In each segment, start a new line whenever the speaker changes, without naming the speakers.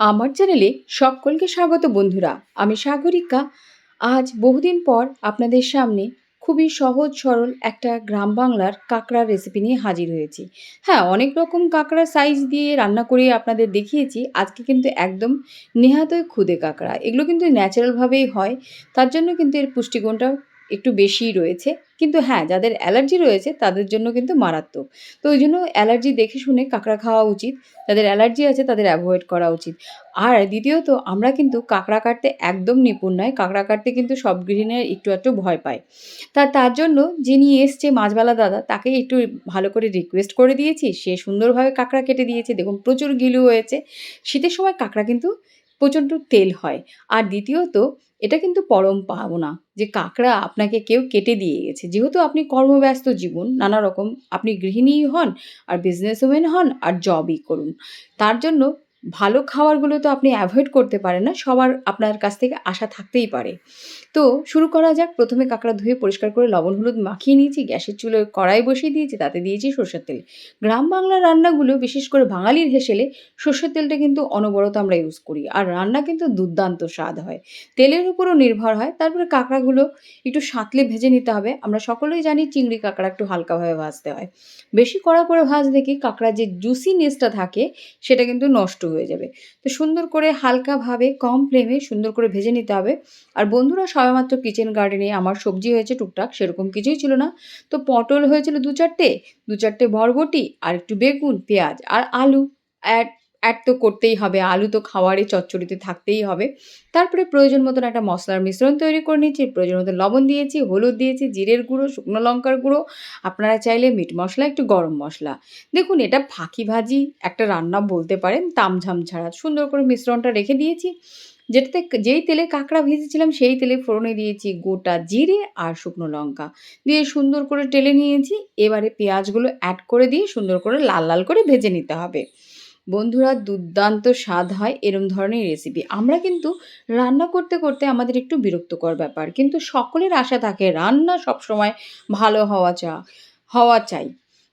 আমার চ্যানেলে সকলকে স্বাগত বন্ধুরা, আমি সাগরিকা। আজ বহুদিন পর আপনাদের সামনে খুবই সহজ সরল একটা গ্রাম বাংলার কাঁকড়ার রেসিপি নিয়ে হাজির হয়েছি। হ্যাঁ অনেক রকম কাঁকড়া সাইজ দিয়ে রান্না করে আপনাদের দেখিয়েছি, আজকে কিন্তু একদম নেহাতই খুদে কাঁকড়া। এগুলো কিন্তু ন্যাচারালভাবেই হয়, তার জন্য কিন্তু এর পুষ্টিগুণটা একটু বেশিই রয়েছে। কিন্তু হ্যাঁ যাদের অ্যালার্জি রয়েছে, তাদের জন্য কিন্তু মারাত্মক। তো ওই জন্য অ্যালার্জি দেখে শুনে কাঁকড়া খাওয়া উচিত। যাদের অ্যালার্জি আছে, তাদের অ্যাভয়েড করা উচিত। আর দ্বিতীয়ত, আমরা কিন্তু কাঁকড়া কাটতে একদম নিপুণ নয়। কাঁকড়া কাটতে কিন্তু সব গৃহিণীরা একটু একটু ভয় পায়। তা তার জন্য যিনি এসছে মাছবালা দাদা তাকে একটু ভালো করে রিকোয়েস্ট করে দিয়েছি। সে সুন্দরভাবে কাঁকড়া কেটে দিয়েছে। দেখুন, প্রচুর গিলু হয়েছে। শীতের সময় কাঁকড়া কিন্তু প্রচণ্ড তেল হয়। আর দ্বিতীয়ত, এটা কিন্তু পরম পাওনা যে কাঁকড়া আপনাকে কেউ কেটে দিয়ে গেছে। যেহেতু আপনি কর্মব্যস্ত জীবন, নানা রকম আপনি গৃহিণীই হন, আর বিজনেস ওম্যান হন, আর জবই করুন। তার জন্য ভালো খাবারগুলো তো আপনি অ্যাভয়েড করতে পারেন না, সবার আপনার কাছ থেকে আশা থাকতেই পারে। তো শুরু করা যাক। প্রথমে কাঁকড়া ধুয়ে পরিষ্কার করে লবণ, হলুদ মাখিয়ে নিয়েছি। গ্যাসের চুলোয় কড়াই বসিয়ে দিয়েছি, তাতে দিয়েছি সর্ষের তেল। গ্রাম বাংলার রান্নাগুলো, বিশেষ করে বাঙালির হেসেলে, সর্ষের তেলটা কিন্তু অনবরত আমরা ইউজ করি। আর রান্না কিন্তু দুর্দান্ত স্বাদ হয়। তেলের উপরও নির্ভর হয়। তারপরে কাঁকড়াগুলো একটু সাঁতলে ভেজে নিতে হবে। আমরা সকলেই জানি চিংড়ি কাঁকড়া একটু হালকাভাবে ভাজতে হয়। বেশি কড়া করে ভাজলে কি কাঁকড়ার যে জুসিনেসটা থাকে, সেটা কিন্তু নষ্ট হয়ে যাবে। তো সুন্দর করে হালকাভাবে কম ফ্লেমে সুন্দর করে ভেজে নিতে হবে। আর বন্ধুরা সবেমাত্র কিচেন গার্ডেনে আমার সবজি হয়েছে টুকটাক, সেরকম কিছুই ছিল না। তো পটল হয়েছিল দু চারটে দু চারটে বরবটি, আর একটু বেগুন, পেঁয়াজ আর আলু। অ্যাড অ্যাড তো করতেই হবে, আলু তো খাওয়ারে চচ্চড়িতে থাকতেই হবে। তারপরে প্রয়োজন মতন একটা মশলার মিশ্রণ তৈরি করে নিয়েছি, প্রয়োজন মতো লবণ দিয়েছি, হলুদ দিয়েছি, জিরের গুঁড়ো, শুকনো লঙ্কার গুঁড়ো। আপনারা চাইলে মিট মশলা, একটু গরম মশলা। দেখুন, এটা ফাঁকি ভাজি একটা রান্না বলতে পারেন, তামঝাম ছাড়া। সুন্দর করে মিশ্রণটা রেখে দিয়েছি। যেটাতে যেই তেলে কাঁকড়া ভেজেছিলাম, সেই তেলে ফোড়নে দিয়েছি গোটা জিরে আর শুকনো লঙ্কা। দিয়ে সুন্দর করে টেলে নিয়েছি, এবারে পেঁয়াজগুলো অ্যাড করে দিয়ে সুন্দর করে লাল লাল করে ভেজে নিতে হবে। বন্ধুরা, দুর্দান্ত স্বাদ হয় এরম ধরনের রেসিপি আমরা কিন্তু রান্না করতে করতে আমাদের একটু বিরক্তকর ব্যাপার। কিন্তু সকলের আশা থাকে, রান্না সবসময় ভালো হওয়া চা, হওয়া চাই।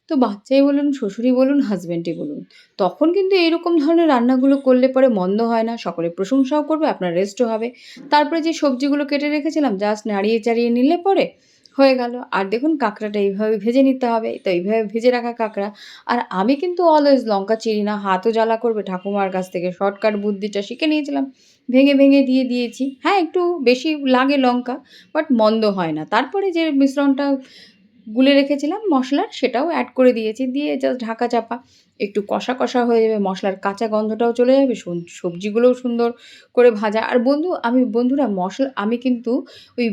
তো বাচ্চাই বলুন, শ্বশুরই বলুন হাজব্যান্ডই বলুন, তখন কিন্তু এরকম ধরনের রান্নাগুলো করলে পরে মন্দ হয় না, সকলে প্রশংসাও করবে, আপনার রেস্টও হবে। তারপরে যে সবজিগুলো কেটে রেখেছিলাম জাস্ট নাড়িয়ে চাড়িয়ে নিলে পরে হয়ে গেল। আর দেখুন, কাঁকড়াটা এইভাবে ভেজে নিতে হবে, তো এইভাবে ভেজে রাখা কাঁকড়া। আর আমি কিন্তু অলওয়েজ লঙ্কা চিরি না, হাতও জ্বালা করবে, ঠাকুমার কাছ থেকে শর্টকাট বুদ্ধিটা শিখে নিয়েছিলাম, ভেঙে ভেঙে দিয়ে দিয়েছি। হ্যাঁ একটু বেশি লাগে লঙ্কা বাট মন্দ হয় না। তারপরে যে মিশ্রণটা গুলে রেখেছিলাম মশলার, সেটাও অ্যাড করে দিয়েছি। দিয়ে জাস্ট ঢাকা চাপা। একটু কষা কষা হয়ে যাবে মশলার কাঁচা গন্ধটাও চলে যাবে সবজিগুলোও সুন্দর করে ভাজা। আর বন্ধু, আমি, বন্ধুরা, মশলা, আমি কিন্তু ওই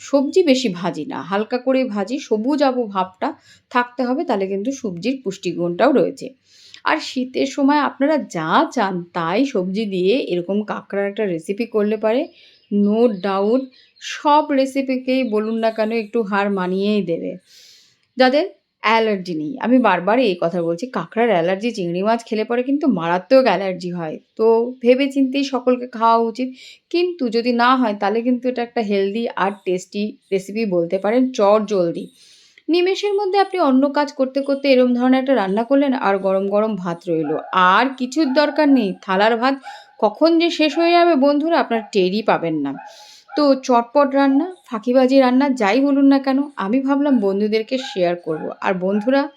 সবজি বেশি ভাজি না। হালকা করে ভাজি, সবুজ আবু ভাবটা থাকতে হবে, তাহলে কিন্তু সবজির পুষ্টিগুণটাও রয়েছে। আর শীতের সময় আপনারা যা চান তাই সবজি দিয়ে এরকম কাঁকড়ার একটা রেসিপি করলে পারে। নো ডাউট সব রেসিপিকেই বলুন না কেন একটু হার মানিয়েই দেবে। যাদের অ্যালার্জি নেই, আমি বারবার এই কথা বলছি, কাঁকড়ার অ্যালার্জি চিংড়ি মাছ খেলে পরে কিন্তু মারাত্মক অ্যালার্জি হয়। তো ভেবে চিন্তেই সকলকে খাওয়া উচিত। কিন্তু যদি না হয়, তাহলে কিন্তু এটা একটা হেলদি আর টেস্টি রেসিপি বলতে পারেন, চট জলদি। নিমেষের মধ্যে আপনি অন্য কাজ করতে করতে এরম ধরনের একটা রান্না করলেন আর গরম গরম ভাত রইল। আর কিছুর দরকার নেই, থালার ভাত কখন যে শেষ হয়ে যাবে বন্ধুরা আপনার টেরই পাবেন না। তো চটপট রান্না, ফাঁকিবাজি রান্না যাই বলুন না কেন, আমি ভাবলাম বন্ধুদেরকে শেয়ার করব। আর বন্ধুরা,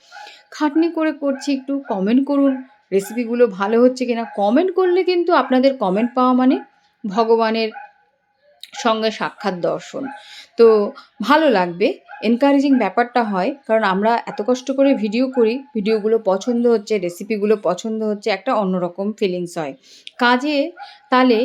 খাটনি করে করছি একটু কমেন্ট করুন রেসিপিগুলো ভালো হচ্ছে কিনা। কমেন্ট করলে কিন্তু আপনাদের কমেন্ট পাওয়া মানে ভগবানের সঙ্গে সাক্ষাৎ দর্শন। তো ভালো লাগবে। এনকারেজিং ব্যাপারটা হয়, কারণ আমরা এত কষ্ট করে ভিডিও করি ভিডিওগুলো পছন্দ হচ্ছে রেসিপিগুলো পছন্দ হচ্ছে, একটা অন্যরকম ফিলিংস হয়। কাজে তালে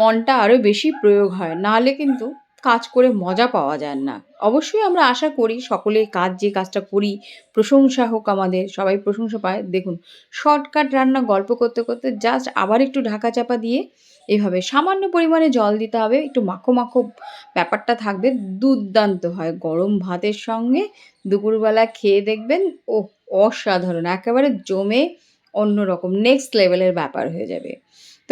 মনটা আরও বেশি প্রয়োগ হয়, নাহলে কিন্তু কাজ করে মজা পাওয়া যায় না। অবশ্যই আমরা আশা করি সকলে কাজ, যে কাজটা করি, প্রশংসা হোক আমাদের, সবাই প্রশংসা পায়। দেখুন শর্টকাট রান্না গল্প করতে করতে জাস্ট আবার একটু ঢাকা চাপা দিয়ে এভাবে সামান্য পরিমাণে জল দিতে হবে, একটু মাখো মাখো ব্যাপারটা থাকবে, দুর্দান্ত হয়। গরম ভাতের সঙ্গে দুপুরবেলা খেয়ে দেখবেন ও অসাধারণ। একেবারে জমে অন্যরকম নেক্সট লেভেলের ব্যাপার হয়ে যাবে।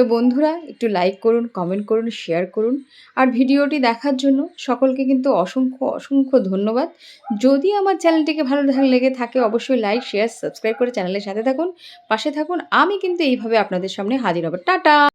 তো বন্ধুরা, একটু লাইক করুন কমেন্ট করুন শেয়ার করুন। আর ভিডিওটি দেখার জন্য সকলকে কিন্তু অসংখ্য অসংখ্য ধন্যবাদ। যদি আমার চ্যানেলটিকে ভালো লেগে থাকে, অবশ্যই লাইক শেয়ার সাবস্ক্রাইব করে চ্যানেলের সাথে থাকুন, পাশে থাকুন। আমি কিন্তু এইভাবে আপনাদের সামনে হাজির হব। টাটা!